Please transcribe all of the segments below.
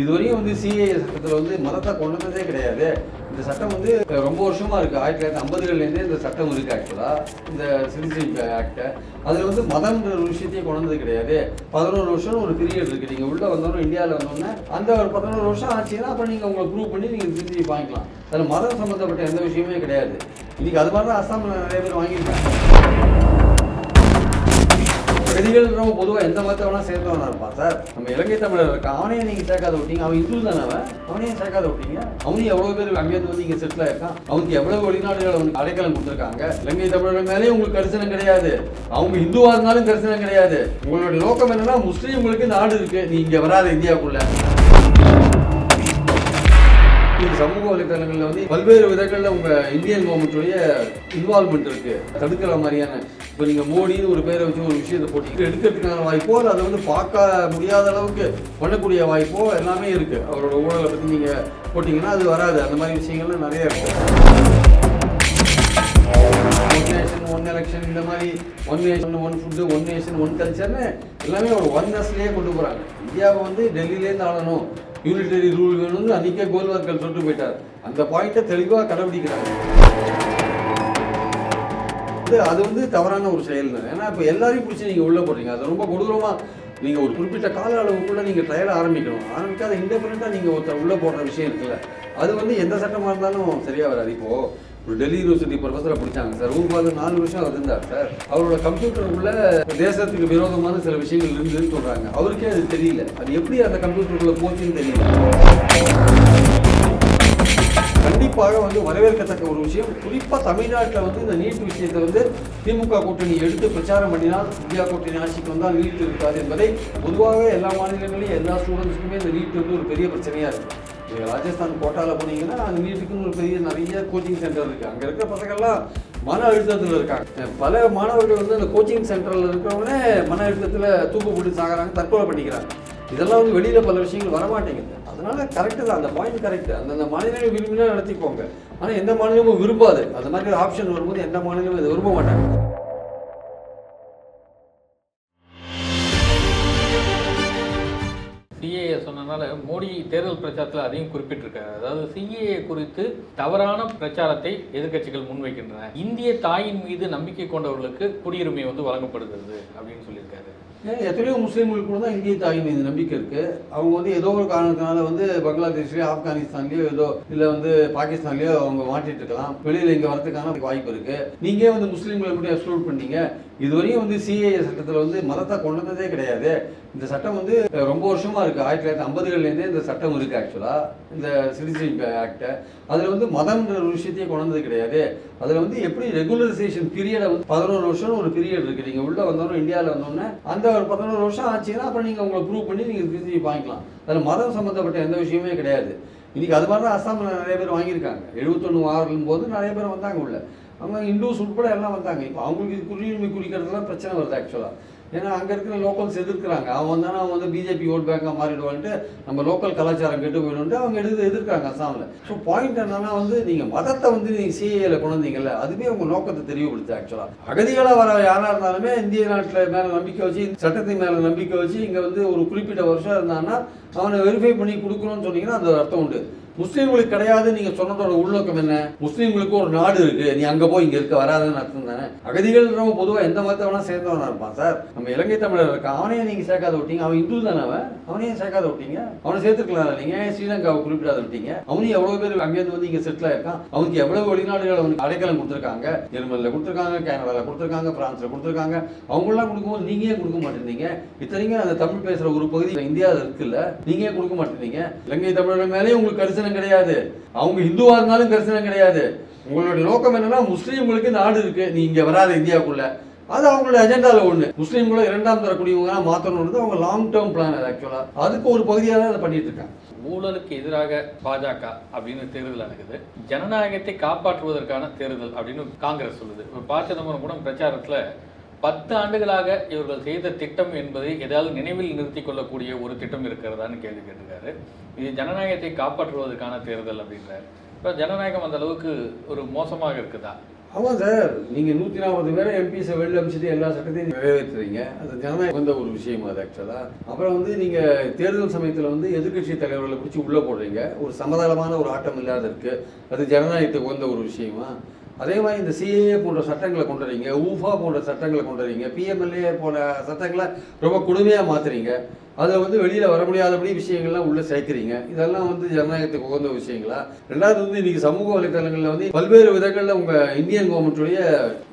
இதுவரையும் வந்து சிஏஏ சட்டத்தில் வந்து மதத்தை கொண்டு வந்ததே கிடையாது. இந்த சட்டம் வந்து ரொம்ப வருஷமாக இருக்குது ஆயிரத்தி தொள்ளாயிரத்தி ஐம்பதுகள்லேருந்தே இந்த சட்டம் இருக்குது ஆக்சுவலாக இந்த சிட்டிசன் ஆக்டை அதில் வந்து மதம்ன்ற ஒரு விஷயத்தையே கொண்டு வந்தது கிடையாது. பதினோரு வருஷம்னு ஒரு பீரியட் இருக்குது நீங்கள் உள்ளே வந்தோம் இந்தியாவில் வந்தோடனே அந்த ஒரு பதினோரு வருஷம் ஆச்சுன்னா அப்புறம் நீங்கள் உங்களை ப்ரூவ் பண்ணி நீங்கள் சிட்டிசன் வாங்கிக்கலாம். அதில் மதம் சம்மந்தப்பட்ட எந்த விஷயமே கிடையாது. இன்றைக்கி அது மாதிரி தான் அஸ்ஸாமில் நிறைய பேர் வாங்கியிருக்காங்க. பிரதிகள்ன்றவங்க பொதுவாக எந்த மதத்தை வேணால் சேர்ந்தவனா இருப்பான். சார் நம்ம இலங்கை தமிழர் இருக்கான் அவனையும் நீங்கள் சேர்க்காத விட்டீங்க அவன் இந்து தானே அவன்? அவனையும் சேர்க்காத விட்டீங்க அவனையும் எவ்வளோ பேர் அங்கேருந்து வந்து இங்கே செட்டில் இருக்கான் அவனுக்கு எவ்வளோ வெளிநாடுகள் அவனுக்கு அடைக்கலம் கொடுத்துருக்காங்க? இலங்கை தமிழர்கள் மேலேயும் உங்களுக்கு கரிசனம் கிடையாது. அவங்க இந்துவாக இருந்தாலும் கரிசனம் கிடையாது. உங்களுடைய நோக்கம் என்னன்னா முஸ்லீம்களுக்கு நாடு இருக்கு. நீ இங்கே வராத இந்தியாவுக்குள்ள. இந்த சமூக வலைதளங்களில் வந்து பல்வேறு விதங்களில் உங்கள் இந்தியன் கவர்மெண்ட்டுடைய இன்வால்மெண்ட் இருக்கு. தடுக்கிற மாதிரியான இப்போ நீங்கள் மோடின்னு ஒரு பேரை வச்சு ஒரு விஷயத்தை போட்டீங்க எடுக்கிறதுக்கான வாய்ப்போ அதை வந்து பார்க்க முடியாத அளவுக்கு பண்ணக்கூடிய வாய்ப்போ எல்லாமே இருக்கு. அவரோட ஊழலை பற்றி நீங்கள் போட்டிங்கன்னா அது வராது. அந்த மாதிரி விஷயங்கள்லாம் நிறைய இருக்கு. ஒன் ஒன் எலெக்ஷன் இந்த மாதிரி one nation one food one nation one கல்ச்சர்னு எல்லாமே ஒரு ஒன்னஸ்லேயே கொண்டு போகிறாங்க இந்தியாவை வந்து டெல்லியிலேருந்து ஆளணும். யூனிடரி ரூல் வேணும்னு அன்றைக்கே கோல்வார்கர் சொல்லிட்டு போயிட்டார். அந்த பாயிண்ட்டை தெளிவாக கடைபிடிக்கிறாங்க அது வந்து தவறான ஒரு செயல் தான். ஏன்னா இப்போ எல்லாரையும் பிடிச்சி நீங்கள் உள்ளே போடுறீங்க. அது ரொம்ப கொடூரமாக நீங்கள் ஒரு குறிப்பிட்ட கால அளவுக்குள்ளே நீங்கள் ட்ரையல் ஆரம்பிக்கணும். ஆரம்பிக்காத இண்டிபெண்ட்டாக நீங்கள் ஒருத்தர் உள்ளே போடுற விஷயம் இருக்குல்ல. அது வந்து எந்த சட்டமாக இருந்தாலும் சரியாக வராது. இப்போது ஒரு டெல்லி யூனிவர்சிட்டி ப்ரொஃபஸரை பிடிச்சாங்க. சார் ஊர் பார்த்து நாலு வருஷம் அவர் இருந்தார் சார். அவரோட கம்ப்யூட்டருக்குள்ள தேசத்துக்கு விரோதமான சில விஷயங்கள் இருந்துன்னு சொல்றாங்க. அவருக்கே அது தெரியல. அது எப்படி அந்த கம்ப்யூட்டருக்குள்ள போச்சுன்னு தெரியல. கண்டிப்பாக வந்து வரவேற்கத்தக்க ஒரு விஷயம். குறிப்பாக தமிழ்நாட்டில் வந்து இந்த நீட் விஷயத்தை வந்து திமுக கூட்டணி எடுத்து பிரச்சாரம் பண்ணினால் இந்தியா கூட்டணி ஆட்சிக்கு வந்தால் நீட் இருக்காது என்பதை பொதுவாக எல்லா மாநிலங்களையும் எல்லா ஸ்டூடெண்ட்ஸுக்குமே இந்த நீட் வந்து ஒரு பெரிய பிரச்சனையாக இருக்குது நீங்கள் ராஜஸ்தான் கோட்டாவில் போனீங்கன்னா அந்த நீட்டுக்குன்னு ஒரு பெரிய நிறைய கோச்சிங் சென்டர் இருக்குது அங்கே இருக்கிற பசங்கள்லாம் மன அழுத்தத்தில் இருக்காங்க. பல மாணவர்கள் வந்து அந்த கோச்சிங் சென்டரில் இருக்கிறவங்களே மன அழுத்தத்தில் தூக்கு போட்டு சாகிறாங்க தற்கொலை பண்ணிக்கிறாங்க. இதெல்லாம் வந்து வெளியில் பல விஷயங்கள் வரமாட்டேங்குது. அதனால கரெக்டு தான். அந்த பாயிண்ட் கரெக்டு அந்தந்த மாநிலங்கள் விரும்பினா நடத்திக்கோங்க. ஆனால் எந்த மாநிலமும் விரும்பாது. அந்த மாதிரி ஒரு ஆப்ஷன் வரும்போது எந்த மாநிலமும் இதை விரும்ப மாட்டாங்க. சிஏஏ மோடி தேர்தல் பிரச்சாரத்தில் அதையும் குறிப்பிட்டிருக்காரு. அதாவது சிஏஏ குறித்து தவறான பிரச்சாரத்தை எதிர்க்கட்சிகள் முன்வைக்கின்றன. இந்திய தாயின் மீது நம்பிக்கை கொண்டவர்களுக்கு குடியுரிமை வந்து வழங்கப்படுகிறது அப்படின்னு சொல்லியிருக்காரு. எத்தனையோ முஸ்லீம்களுக்கு கூட தான் இந்திய தாய் மீது நம்பிக்கை இருக்கு. அவங்க வந்து ஏதோ ஒரு காரணத்தினால வந்து பங்களாதேஷ்லயோ ஆப்கானிஸ்தான்லயோ ஏதோ இல்ல வந்து பாகிஸ்தான்லயோ அவங்க மாட்டிட்டு இருக்கலாம். வெளியில இங்க வரதுக்கான வாய்ப்பு இருக்கு. நீங்க வந்து முஸ்லீம்களை எப்படி எக்ஸ்க்ளூட் பண்ணீங்க? இதுவரையும் வந்து சிஏஏ சட்டத்தில் வந்து மதத்தை கொண்டு வந்ததே கிடையாது. இந்த சட்டம் வந்து ரொம்ப வருஷமாக இருக்குது ஆயிரத்தி தொள்ளாயிரத்தி ஐம்பதுகள்லேருந்தே இந்த சட்டம் இருக்குது ஆக்சுவலாக இந்த சிட்டிசன்ஷிப் ஆக்டை அதில் வந்து மதம்ன்ற ஒரு விஷயத்தையே கொண்டு வந்தது கிடையாது. அதில் வந்து எப்படி ரெகுலரைசேஷன் பீரியடை வந்து பதினோரு வருஷம் ஒரு பீரியட் இருக்குது நீங்கள் உள்ளே வந்தோம் இந்தியாவில் வந்தோன்னே அந்த ஒரு பதினோரு வருஷம் ஆச்சுன்னா அப்புறம் நீங்கள் உங்களை ப்ரூவ் பண்ணி நீங்கள் சிட்டிசன்ஷிப் வாங்கிக்கலாம். அதில் மதம் சம்மந்தப்பட்ட எந்த விஷயமே கிடையாது. இன்னைக்கு அது மாதிரி தான் அஸ்ஸாமில் நிறைய பேர் வாங்கியிருக்காங்க. எழுபத்தொன்று ஆறுலும் போது நிறைய பேர் வந்தாங்க உள்ள. அவங்க இந்துஸ் உட்பட எல்லாம் வந்தாங்க. இப்போ அவங்களுக்கு குடியுரிமை குறிக்கிறதுலாம் பிரச்சனை வருது ஆக்சுவலாக ஏன்னா அங்கே இருக்கிற லோக்கல்ஸ் எதிர்க்கிறாங்க. அவன் தானே அவன் வந்து பிஜேபி ஓட் பேங்காக மாறிடுவான்ட்டு நம்ம லோக்கல் கலாச்சாரம் கெட்டு போயிடும்ட்டு அவங்க எடுத்து எதிர்க்கிறாங்க அசாமில். ஸோ பாயிண்ட் என்னன்னா வந்து நீங்கள் மதத்தை வந்து நீங்கள் சிஏல கொண்டு வந்தீங்கல்ல அதுவே உங்கள் நோக்கத்தை தெளிவுபடுத்து ஆக்சுவலாக அகதிகளாக வர யாராக இருந்தாலுமே இந்திய நாட்டில் மேலே நம்பிக்கை வச்சு சட்டத்தின் மேலே நம்பிக்கை வச்சு இங்கே வந்து ஒரு குறிப்பிட்ட வருஷம் இருந்தான்னா அவனை வெரிஃபை பண்ணி கொடுக்கணும்னு சொன்னீங்கன்னா அந்த அர்த்தம் உண்டு. முஸ்லீம்களுக்கு கிடையாது நீங்க சொன்னதோட உள்நோக்கம் என்ன? முஸ்லீம்களுக்கு ஒரு நாடு இருக்கு. நீ அங்க போய் இங்க இருக்க வராதுன்னு அர்த்தம் தானே? அகதிகள் பொதுவா எந்த மதத்தை வேணா சேர்ந்தவனா இருப்பான் சார்? நம்ம இலங்கை தமிழர் இருக்கான் அவனையும் நீங்க சேர்க்காத விட்டீங்க. அவன் இந்து தானே அவன்? அவனையும் சேர்க்காத விட்டீங்க. அவனை சேர்த்துக்கலாம் நீங்க? ஸ்ரீலங்காவை குறிப்பிடாத விட்டீங்க. அவனையும் எவ்வளவு பேர் அங்கேருந்து வந்து இங்க செட்டில் ஆயிருக்கான். அவனுக்கு எவ்வளவு வெளிநாடுகள் அவனுக்கு அடைக்கலம் கொடுத்துருக்காங்க? ஜெர்மனில் கொடுத்துருக்காங்க கனடாவில் கொடுத்துருக்காங்க பிரான்ஸ்ல கொடுத்துருக்காங்க. அவங்களாம் கொடுக்கும்போது நீங்களே கொடுக்க மாட்டேங்கிறீங்க இத்தனைக்கும் அந்த தமிழ் பேசுற ஒரு பகுதி இந்தியாவில் இருக்குல்ல நீங்களே கொடுக்க மாட்டேங்கிறீங்க இலங்கை தமிழர்கள் மேலேயும் உங்களுக்கு கரிசனம் கிடையாது. அவங்க ஹிந்துவா இருந்தாலும் பிரச்சனை கிடையாது. உங்களுடைய நோக்கம் என்னன்னா முஸ்லீம்களுக்கு நாடு இருக்கு. நீ இங்க வராத இந்தியாவுக்குள்ள. அது அவங்களோட அஜெண்டாவில் ஒன்று முஸ்லீம்களை இரண்டாம் தர குடிமகனாக மாற்றணுன்றது அவங்க லாங் டேர்ம் பிளான் அது ஆக்சுவலாக அதுக்கு ஒரு பகுதியாக தான் அதை பண்ணிட்டு இருக்காங்க. ஊழலுக்கு எதிராக பாஜக அப்படின்னு தேர்தல் நடக்குது. ஜனநாயகத்தை காப்பாற்றுவதற்கான தேர்தல் அப்படின்னு காங்கிரஸ் சொல்லுது. இப்போ ப சிதம்பரம் கூட பிரச்சாரத்தில் பத்து ஆண்டுகளாக இவர்கள் செய்த திட்டம் என்பதை ஏதாவது நினைவில் நிறுத்தி கொள்ளக்கூடிய ஒரு திட்டம் இருக்கிறதான்னு கேள்வி கேட்டிருக்காரு. இது ஜனநாயகத்தை காப்பாற்றுவதற்கான தேர்தல் அப்படின்றாரு. இப்போ ஜனநாயகம் அந்த அளவுக்கு ஒரு மோசமாக இருக்குதா? ஆமாம் சார். நீங்கள் நூற்றி நாற்பது பேரை எம்பிஸை வெளில அமிச்சிட்டு எல்லா சட்டத்தையும் நிறைவேற்றுறீங்க. அது ஜனநாயகம் வந்த ஒரு விஷயம் அது ஆக்சுவலாக அப்புறம் வந்து நீங்கள் தேர்தல் சமயத்தில் வந்து எதிர்க்கட்சி தலைவர்களை பிடிச்சி உள்ளே போடுறீங்க. ஒரு சமதளமான ஒரு ஆட்டம் இல்லாத இருக்குது அது ஜனநாயகத்துக்கு வந்த ஒரு விஷயமா? அதே மாதிரி இந்த சிஏஏ போன்ற சட்டங்களை கொண்டு வரீங்க ஊஃபா போன்ற சட்டங்களை கொண்டு வரீங்க பிஎம்எல்ஏ போன்ற சட்டங்களை ரொம்ப கொடுமையாக மாற்றுறீங்க அதில் வந்து வெளியில் வர முடியாதபடி விஷயங்கள்லாம் உள்ளே சேர்க்குறீங்க. இதெல்லாம் வந்து ஜனநாயகத்துக்கு உகந்த விஷயங்களா? ரெண்டாவது வந்து இன்றைக்கி சமூக வலைத்தளங்களில் வந்து பல்வேறு விதங்களில் உங்கள் இந்தியன் கவர்மெண்ட்டுடைய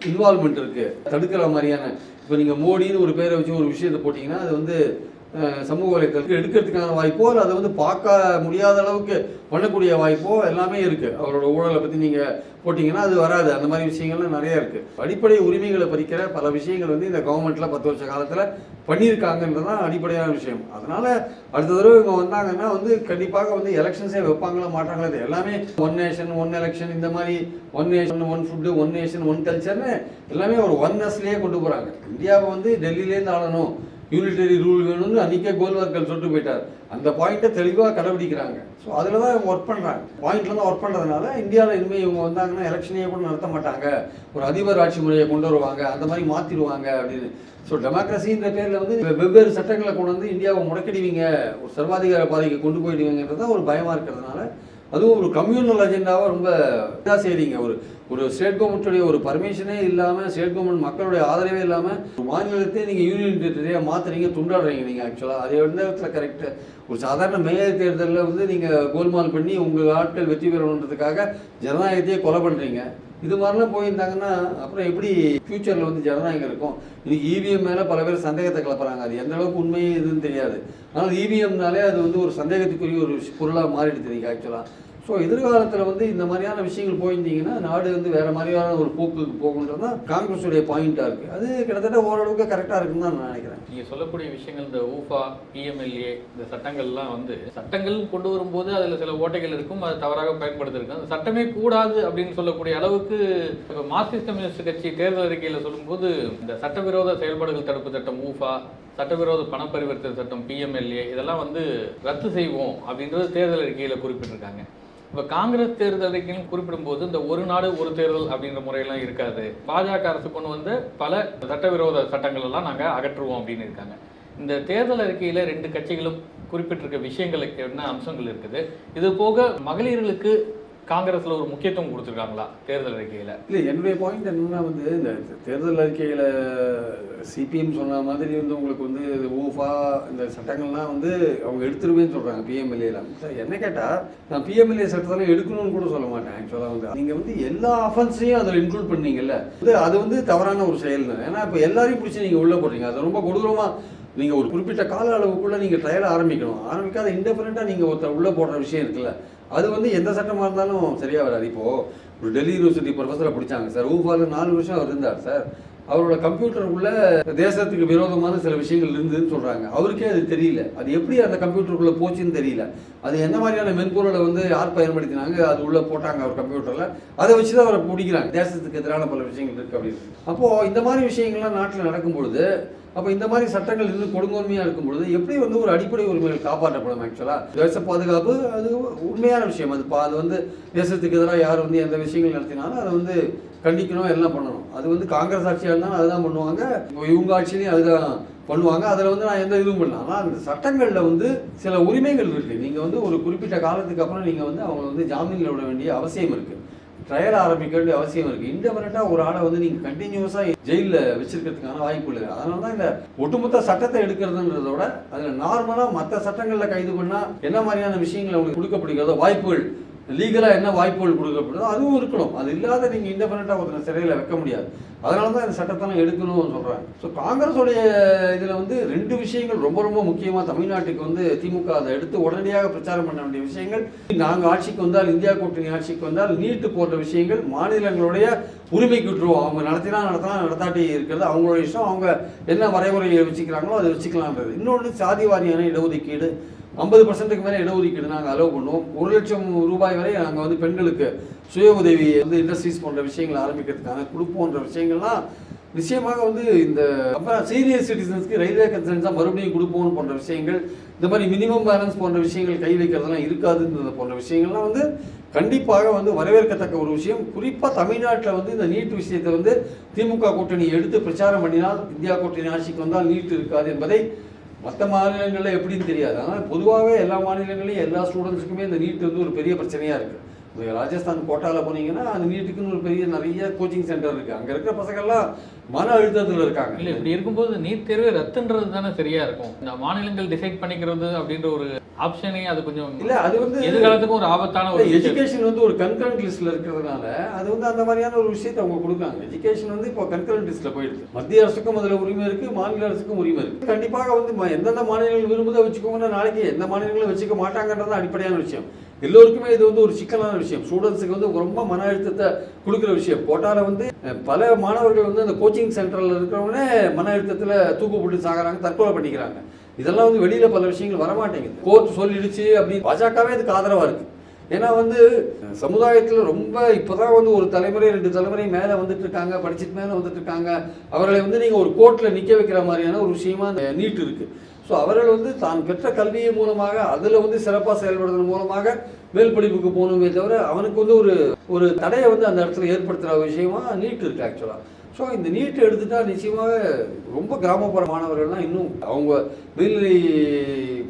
இன்வால்மெண்ட் இருக்குது தடுக்கிற மாதிரியான இப்போ நீங்கள் மோடின்னு ஒரு பேரை வச்சு ஒரு விஷயத்தை போட்டிங்கன்னா அது வந்து சமூக வலைத்தளத்துக்கு எடுக்கிறதுக்கான வாய்ப்போ இல்லை அதை வந்து பார்க்க முடியாத அளவுக்கு பண்ணக்கூடிய வாய்ப்போ எல்லாமே இருக்குது அவரோட ஊழலை பற்றி நீங்கள் போட்டிங்கன்னா அது வராது. அந்த மாதிரி விஷயங்கள்லாம் நிறைய இருக்குது அடிப்படை உரிமைகளை பறிக்கிற பல விஷயங்கள் வந்து இந்த கவர்மெண்ட்டில் பத்து வருஷ காலத்தில் பண்ணியிருக்காங்கன்றது தான் அடிப்படையான விஷயம். அதனால் அடுத்த தடவை இவங்க வந்தாங்கன்னா வந்து கண்டிப்பாக வந்து எலெக்ஷன்ஸே வைப்பாங்களா மாட்டாங்களா எல்லாமே ஒன் நேஷன் ஒன் எலெக்ஷன் இந்த மாதிரி one nation one food one nation one கல்ச்சர்னு எல்லாமே ஒரு ஒன்னஸ்லேயே கொண்டு போகிறாங்க இந்தியாவை வந்து டெல்லியிலேருந்து ஆளணும். யூனிட்டரி ரூல் வேணும்னு அன்றைக்கே கோல்வார்கர் சொல்லிட்டு போயிட்டார். அந்த பாயிண்ட்டை தெளிவாக கடைபிடிக்கிறாங்க. ஸோ அதில் தான் இவங்க ஒர்க் பண்ணுறாங்க பாயிண்ட்ல தான் ஒர்க் பண்ணுறதுனால இந்தியாவில் இனிமேல் இவங்க வந்தாங்கன்னா எலெக்ஷனே கூட நடத்த மாட்டாங்க. ஒரு அதிபர் ஆட்சி முறையை கொண்டு வருவாங்க. அந்த மாதிரி மாற்றிடுவாங்க அப்படின்னு. ஸோ டெமோக்ரஸின்ற பேரில் வந்து வெவ்வேறு சட்டங்களை கொண்டு வந்து இந்தியாவை முடக்கிடுவீங்க. ஒரு சர்வாதிகார பாதைக்கு கொண்டு போயிடுவீங்கன்றது தான் ஒரு பயமாக இருக்கிறதுனால அதுவும் ஒரு கம்யூனல் அஜெண்டாவாக ரொம்ப இதாக செய்கிறீங்க ஒரு ஒரு ஸ்டேட் கவர்மெண்ட்டுடைய ஒரு பர்மிஷனே இல்லாமல் ஸ்டேட் கவர்மெண்ட் மக்களுடைய ஆதரவே இல்லாமல் மாநிலத்தை நீங்கள் யூனியன் டெரிட்டரியாக மாற்றுறீங்க துண்டாடுறீங்க நீங்கள் ஆக்சுவலாக அதே இடத்துல கரெக்டு ஒரு சாதாரண மேயர் தேர்தலில் வந்து நீங்கள் கோல்மால் பண்ணி உங்கள் ஆட்கள் வெற்றி பெறணுன்றதுக்காக ஜனநாயகத்தையே கொலை பண்ணுறீங்க இது மாதிரிலாம் போயிருந்தாங்கன்னா அப்புறம் எப்படி ஃப்யூச்சரில் வந்து ஜனநாயகம் இருக்கும்? இன்னைக்கு இவிஎம் மேலே பல பேர் சந்தேகத்தை கிளப்புறாங்க. அது எந்த அளவுக்கு உண்மையே இதுன்னு தெரியாது. ஆனால் இவிஎம்னாலே அது வந்து ஒரு சந்தேகத்துக்குரிய ஒரு பொருளாக மாறிடுது இன்னைக்கு ஆக்சுவலாக ஸோ எதிர்காலத்தில் வந்து இந்த மாதிரியான விஷயங்கள் போயிருந்தீங்கன்னா நாடு வந்து வேற மாதிரியான ஒரு போக்குக்கு போகுன்றது தான் காங்கிரஸுடைய பாயிண்ட்டாக இருக்குது அது கிட்டத்தட்ட ஓரளவுக்கு கரெக்டாக இருக்குன்னு தான் நான் நினைக்கிறேன். நீங்கள் சொல்லக்கூடிய விஷயங்கள் இந்த ஊஃபா பிஎம்எல்ஏ இந்த சட்டங்கள்லாம் வந்து சட்டங்கள் கொண்டு வரும்போது அதில் சில ஓட்டைகள் இருக்கும் அது தவறாக பயன்படுத்திருக்கும் அந்த சட்டமே கூடாது அப்படின்னு சொல்லக்கூடிய அளவுக்கு இப்போ மார்க்சிஸ்ட் கம்யூனிஸ்ட் கட்சி தேர்தல் அறிக்கையில் சொல்லும்போது இந்த சட்டவிரோத செயல்பாடுகள் தடுப்பு சட்டம் ஊஃபா சட்டவிரோத பண பரிவர்த்தனை சட்டம் பிஎம்எல்ஏ இதெல்லாம் வந்து ரத்து செய்வோம் அப்படின்றது தேர்தல் அறிக்கையில் குறிப்பிட்டிருக்காங்க. இப்போ காங்கிரஸ் தேர்தல் அறிக்கையிலும் குறிப்பிடும்போது இந்த ஒரு நாடு ஒரு தேர்தல் அப்படின்ற முறையெல்லாம் இருக்காது. பாஜக அரசு கொண்டு வந்து பல சட்டவிரோத சட்டங்கள் எல்லாம் நாங்கள் அகற்றுவோம் அப்படின்னு இருக்காங்க. இந்த தேர்தல் அறிக்கையில் ரெண்டு கட்சிகளும் குறிப்பிட்டிருக்க விஷயங்களுக்கு என்ன அம்சங்கள் இருக்குது? இது போக மகளிர்களுக்கு காங்கிரஸ்ல ஒரு முக்கியத்துவம் கொடுத்துருக்காங்களா தேர்தல் அறிக்கையில? இல்லை என்னுடைய பாயிண்ட் என்னன்னா வந்து இந்த தேர்தல் அறிக்கையில் சிபிஎம் சொன்ன மாதிரி வந்து உங்களுக்கு வந்து ஊஃபா இந்த சட்டங்கள்லாம் வந்து அவங்க எடுத்துருவேன்னு சொல்கிறாங்க பிஎம்எல்ஏலாம் சார் என்ன கேட்டால் நான் பிஎம்எல்ஏ சட்டத்தெல்லாம் எடுக்கணும்னு கூட சொல்ல மாட்டேன் ஆக்சுவலாக வந்து. நீங்கள் வந்து எல்லா அஃபென்ஸையும் அதில் இன்க்ளூட் பண்ணீங்கல்ல. இது அது வந்து தவறான ஒரு செயல் தான் ஏன்னா இப்போ எல்லாரையும் பிடிச்சி நீங்கள் உள்ளே போடுறீங்க. அது ரொம்ப கொடூரமாக நீங்கள் ஒரு குறிப்பிட்ட கால அளவுக்குள்ளே நீங்கள் ட்ரையல் ஆரம்பிக்கணும். ஆரம்பிக்காத இன்டெஃபரெண்ட்டாக நீங்கள் ஒருத்தர் உள்ளே போடுற விஷயம் இருக்குல்ல. அது வந்து எந்த சட்டமாக இருந்தாலும் சரியாக வராது. இப்போது ஒரு டெல்லி யூனிவர்சிட்டி ப்ரொஃபஸரை பிடிச்சாங்க. சார் ஊஃபாவில் நாலு வருஷம் அவர் இருந்தார் சார். அவரோட கம்ப்யூட்டர் உள்ள தேசத்துக்கு விரோதமான சில விஷயங்கள் இருந்ததுன்னு சொல்கிறாங்க அவருக்கே அது தெரியல. அது எப்படி அந்த கம்ப்யூட்டருக்குள்ளே போச்சுன்னு தெரியல. அது என்ன மாதிரியான மென்பொருளை வந்து யார் பயன்படுத்தினாங்க அது உள்ளே போட்டாங்க அவர் கம்ப்யூட்டரில் அதை வச்சு தான் அவரை பிடிக்கிறாங்க. தேசத்துக்கு எதிரான பல விஷயங்கள் இருக்குது அப்படின்னு. அப்போது இந்த மாதிரி விஷயங்கள்லாம் நாட்டில் நடக்கும் பொழுது அப்போ இந்த மாதிரி சட்டங்கள் இருந்து கொடுங்கோன்மையாக இருக்கும் பொழுது எப்படி வந்து ஒரு அடிப்படை உரிமைகள் காப்பாற்றப்படும் ஆக்சுவலாக தேச பாதுகாப்பு அது உண்மையான விஷயம். அது பா- அது வந்து தேசத்துக்கு எதிராக யார் வந்து எந்த விஷயங்கள் நடத்தினாலும் அதை வந்து கண்டிக்கணும் எல்லாம் பண்ணணும். அது வந்து காங்கிரஸ் ஆட்சியாக இருந்தாலும் அதுதான் பண்ணுவாங்க. இவங்க ஆட்சியிலையும் அதுதான் பண்ணுவாங்க. அதில் வந்து நான் எந்த இதுவும் பண்ணல. ஆனால் அந்த சட்டங்களில் வந்து சில உரிமைகள் இருக்குது நீங்கள் வந்து ஒரு குறிப்பிட்ட காலத்துக்கு அப்புறம் நீங்கள் வந்து அவங்க வந்து ஜாமீனில் விட வேண்டிய அவசியம் இருக்குது ட்ரையல் ஆரம்பிக்க வேண்டிய அவசியம் இருக்குது இன்டெபரண்ட்டாக ஒரு ஆளை வந்து நீங்கள் கண்டினியூஸாக ஜெயிலில் வச்சிருக்கிறதுக்கான வாய்ப்பு இல்லை. அதனால தான் இந்த ஒட்டுமொத்த சட்டத்தை எடுக்கிறதுன்றத விட அதில் நார்மலாக மற்ற சட்டங்களில் கைது பண்ணால் என்ன மாதிரியான விஷயங்கள் அவங்களுக்கு கொடுக்கப்படுகிறதோ வாய்ப்புகள் லீகலாக என்ன வாய்ப்புகள் கொடுக்கப்படுதோ அதுவும் இருக்கணும். அது இல்லாத நீங்கள் இண்டிபெண்ட்டாக ஒருத்தர் சிறையில் வைக்க முடியாது. அதனால தான் இந்த சட்டத்தெல்லாம் எடுக்கணும்னு சொல்கிறாங்க ஸோ காங்கிரஸோடைய இதில் வந்து ரெண்டு விஷயங்கள் ரொம்ப ரொம்ப முக்கியமாக தமிழ்நாட்டுக்கு வந்து திமுக அதை எடுத்து உடனடியாக பிரச்சாரம் பண்ண வேண்டிய விஷயங்கள். நாங்கள் ஆட்சிக்கு வந்தால் இந்தியா கூட்டணி ஆட்சிக்கு வந்தால் நீட்டு போன்ற விஷயங்கள் மாநிலங்களுடைய உரிமைக்கு விட்டுருவோம். அவங்க நடத்தினா நடத்தலாம் நடத்தாட்டி இருக்கிறது அவங்களோட இஷ்டம். அவங்க என்ன வரைமுறையை வச்சுக்கிறாங்களோ அதை வச்சுக்கலான்றது இன்னொன்று சாதிவாரியான இடஒதுக்கீடு. ஐம்பது பர்சன்ட்டுக்கு மேலே இடஒதுக்கீடு நாங்கள் அலோவ் பண்ணுவோம் ஒரு லட்சம் ரூபாய் வரை நாங்கள் வந்து பெண்களுக்கு சுய உதவி வந்து இண்டஸ்ட்ரீஸ் போன்ற விஷயங்களை ஆரம்பிக்கிறதுக்கான கொடுப்போன்ற விஷயங்கள்லாம் நிச்சயமாக வந்து இந்த அப்புறம் சீனியர் சிட்டிசன்ஸ்க்கு ரயில்வே கன்சல்டன்ஸாக மறுபடியும் கொடுப்போம் போன்ற விஷயங்கள் இந்த மாதிரி மினிமம் பேலன்ஸ் போன்ற விஷயங்கள் கை வைக்கிறதெல்லாம் இருக்காதுன்றது போன்ற விஷயங்கள்லாம் வந்து கண்டிப்பாக வந்து வரவேற்கத்தக்க ஒரு விஷயம். குறிப்பாக தமிழ்நாட்டில் வந்து இந்த நீட் விஷயத்தை வந்து திமுக கூட்டணி எடுத்து பிரச்சாரம் பண்ணினால் இந்தியா கூட்டணி ஆட்சிக்கு வந்தால் நீட் இருக்காது என்பதை மற்ற மாநிலங்களில் எப்படின்னு தெரியாது. ஆனால் பொதுவாகவே எல்லா மாநிலங்களையும் எல்லா ஸ்டூடெண்ட்ஸுக்குமே இந்த நீட் வந்து ஒரு பெரிய பிரச்சனையாக இருக்குது இப்போ ராஜஸ்தான் கோட்டாவில் போனீங்கன்னா அந்த நீட்டுக்குன்னு ஒரு பெரிய நிறைய கோச்சிங் சென்டர் இருக்குது அங்கே இருக்கிற பசங்கள்லாம் மன அழுத்தத்தில் இருக்காங்க. இல்ல இப்படி இருக்கும்போது நீட் தேர்வு ரத்துன்றது தானே சரியா இருக்கும். இந்த மாநிலங்கள் டிசைட் பண்ணிக்கிறது அப்படின்ற ஒரு ஆப்ஷனே அது கொஞ்சம் இல்லை அது வந்து எதிர்காலத்துக்கும் ஒரு ஆபத்தான ஒரு. எஜுகேஷன் வந்து ஒரு கன்கரண்ட் லிஸ்ட்ல இருக்கிறதுனால அது வந்து அந்த மாதிரியான ஒரு விஷயத்தை அவங்க கொடுக்குறாங்க எஜுகேஷன் வந்து இப்போ கன்கரண்ட் லிஸ்ட்ல போயிடுது. மத்திய அரசுக்கும் அதுல உரிமை இருக்கு மாநில அரசுக்கும் உரிமை இருக்கு. கண்டிப்பாக வந்து எந்தெந்த மாநிலங்கள் விரும்புதோ வச்சுக்கோங்கன்னா நாளைக்கு எந்த மாநிலங்களும் வச்சுக்க மாட்டாங்கன்றது அடிப்படையான விஷயம். எல்லோருக்குமே இது வந்து ஒரு சிக்கலான விஷயம். ஸ்டூடெண்ட்ஸுக்கு வந்து ரொம்ப மன அழுத்தத்தை கொடுக்குற விஷயம். கோட்டால வந்து பல மாணவர்கள் வந்து அந்த கோச்சிங் சென்டரில் இருக்கிறவங்களே மன அழுத்தத்தில் தூக்கு சாகிறாங்க தற்கொலை பண்ணிக்கிறாங்க. இதெல்லாம் வந்து வெளியில் பல விஷயங்கள் வரமாட்டேங்குது. கோர்ட் சொல்லிடுச்சு அப்படின்னு பாஜகவே இதுக்கு ஆதரவாக இருக்குது ஏன்னா வந்து சமுதாயத்தில் ரொம்ப இப்போதான் வந்து ஒரு தலைமுறை ரெண்டு தலைமுறை மேலே வந்துட்டு இருக்காங்க படிச்சுட்டு மேலே வந்துட்டு இருக்காங்க அவர்களை வந்து நீங்கள் ஒரு கோர்ட்டில் நிற்க வைக்கிற மாதிரியான ஒரு விஷயமா அந்த நீட் இருக்குது ஸோ அவர்கள் வந்து தான் பெற்ற கல்வியின் மூலமாக அதில் வந்து சிறப்பாக செயல்படுறதன் மூலமாக மேல் படிப்புக்கு போகணுமே தவிர அவனுக்கு வந்து ஒரு ஒரு தடையை வந்து அந்த இடத்துல ஏற்படுத்துகிற விஷயமா நீட் இருக்கு ஆக்சுவலாக ஸோ இந்த நீட் எடுத்துட்டா நிச்சயமாக ரொம்ப கிராமப்புற மாணவர்கள்லாம் இன்னும் அவங்க மேல்நிலை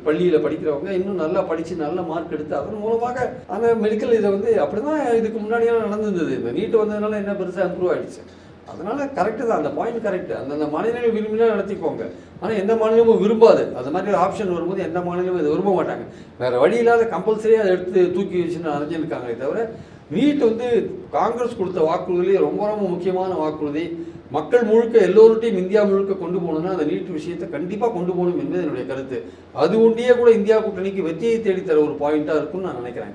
பள்ளியில் படிக்கிறவங்க இன்னும் நல்லா படித்து நல்ல மார்க் எடுத்து அதன் மூலமாக அந்த மெடிக்கல் இதை வந்து அப்படி தான் இதுக்கு முன்னாடியெல்லாம் நடந்திருந்தது. இந்த நீட் வந்ததுனால என்ன பெருசாக இம்ப்ரூவ் ஆகிடுச்சு அதனால கரெக்டு தான் அந்த பாயிண்ட் கரெக்டு அந்தந்த மாநிலங்கள் விரும்பினா நடத்திக்கோங்க. ஆனால் எந்த மாநிலமும் விரும்பாது. அது மாதிரி ஒரு ஆப்ஷன் வரும்போது எந்த மாநிலமும் இதை விரும்ப மாட்டாங்க. வேறு வழி இல்லாத கம்பல்சரியாக அதை எடுத்து தூக்கி வச்சுன்னு அரைஞ்சிருக்காங்களே தவிர நீட் வந்து காங்கிரஸ் கொடுத்த வாக்குறுதியிலே ரொம்ப ரொம்ப முக்கியமான வாக்குறுதி. மக்கள் முழுக்க எல்லோருட்டையும் இந்தியா முழுக்க கொண்டு போகணும்னா அந்த நீட் விஷயத்தை கண்டிப்பாக கொண்டு போகணும் என்பது என்னுடைய கருத்து. அது ஒன்றியே கூட இந்தியா கூட்டணிக்கு வெற்றியை தேடித்தர ஒரு பாயிண்ட்டாக இருக்கும்னு நான் நினைக்கிறேன்.